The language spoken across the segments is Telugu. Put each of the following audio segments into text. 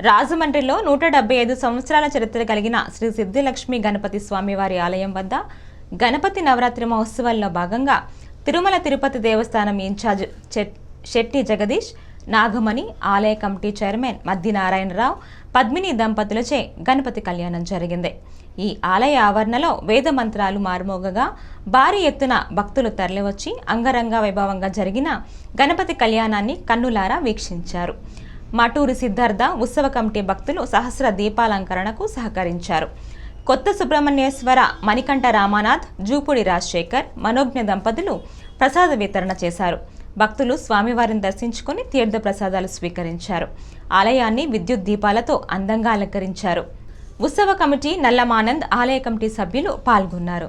రాజమండ్రిలో నూట డెబ్బై ఐదు సంవత్సరాల చరిత్ర కలిగిన శ్రీ సిద్ధిలక్ష్మి గణపతి స్వామివారి ఆలయం వద్ద గణపతి నవరాత్రి మహోత్సవాల్లో భాగంగా తిరుమల తిరుపతి దేవస్థానం ఇన్ఛార్జ్ చెట్- శెట్టి జగదీష్ నాగమణి ఆలయ కమిటీ చైర్మన్ మద్ది నారాయణరావు పద్మిని దంపతులచే గణపతి కళ్యాణం జరిగింది. ఈ ఆలయ ఆవరణలో వేద మంత్రాలు మారుమోగగా భారీ ఎత్తున భక్తులు తరలివచ్చి అంగరంగ వైభవంగా జరిగిన గణపతి కళ్యాణాన్ని కన్నులారా వీక్షించారు. మటూరి సిద్ధార్థ ఉత్సవ కమిటీ భక్తులు సహస్ర దీపాలంకరణకు సహకరించారు. కొత్త సుబ్రహ్మణ్యేశ్వర మణికంఠ రామానాథ్ జూపూడి రాజశేఖర్ మనోజ్ఞ దంపతులు ప్రసాద వితరణ చేశారు. భక్తులు స్వామివారిని దర్శించుకుని తీర్థ ప్రసాదాలు స్వీకరించారు. ఆలయాన్ని విద్యుత్ దీపాలతో అందంగా అలంకరించారు. ఉత్సవ కమిటీ నల్లమానంద్ ఆలయ కమిటీ సభ్యులు పాల్గొన్నారు.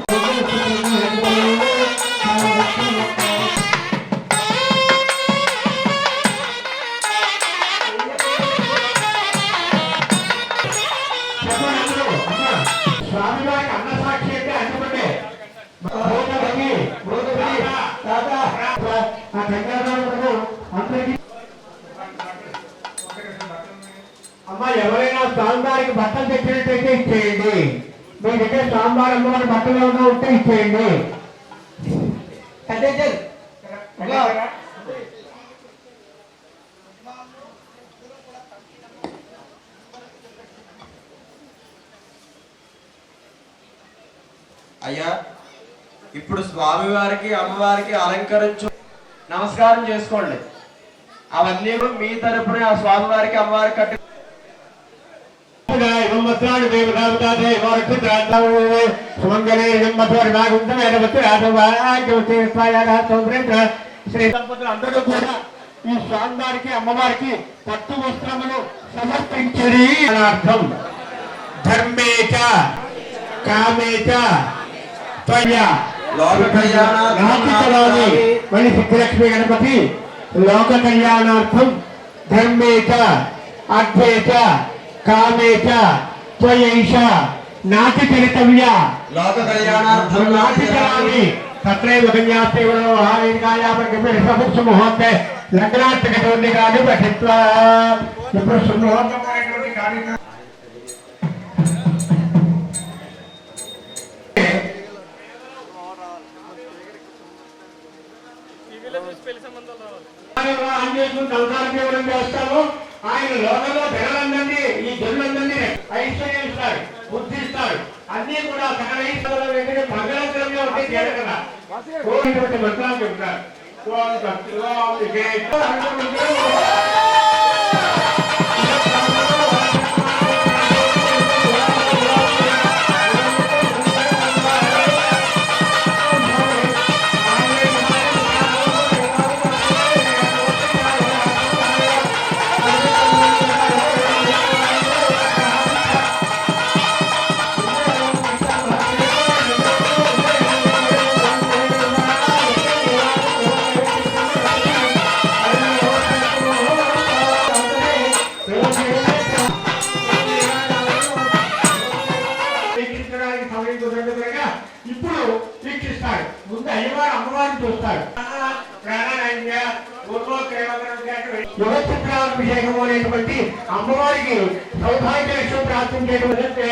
అమ్మా ఎవరైనా స్వామివారికి బట్టలు తెచ్చినట్టయితే ఇచ్చేయండి. మీ దగ్గర స్వామివారి అమ్మవారి బట్టలు ఏమైనా ఉంటే ఇచ్చేయండి. అయ్యా ఇప్పుడు స్వామివారికి అమ్మవారికి అలంకరించు నమస్కారం చేసుకోండి. అవన్నీ కూడా మీ తరపున ఆ స్వామివారికి అమ్మవారికి కట్టి శ్రీ దంపతులు అందరూ కూడా ఈ స్వామివారికి అమ్మవారికి పట్టు వస్త్రములు సమర్పించడి అని అర్థం. ధర్మేచ కామేచ త్వయ. మళ్ళీ సిద్ధిలక్ష్మి గణపతి. లోక కళ్యాణార్థం ధర్మేచ అర్థేచ కామేచ త్వయైష నాటి చరితవ్య. లోక కళ్యాణార్థం నాటి చరామి తత్రైవ పఠిత్వా. కార్యక్రమం. సంసారం చేయడం చేస్తాము ఆయన లోకంలో పిల్లలందరినీ ఈ జనులందరినీ ఐశ్వర్యిస్తారు బుద్ధిస్తాడు. అన్ని కూడా సకల ఈశ్వరుల వెంటనే భగవంతులుగా ఉంటే తేడు కదా. కోరినటువంటి మంత్రాలు చెప్తారు వీక్షిస్తాడు ముందు అయ్యవారు అమ్మవారిని చూస్తాడు. యువచిత్రాభిషేకం అనేటువంటి అమ్మవారికి సౌభాగ్య లక్ష్యం ప్రార్థించేటువంటి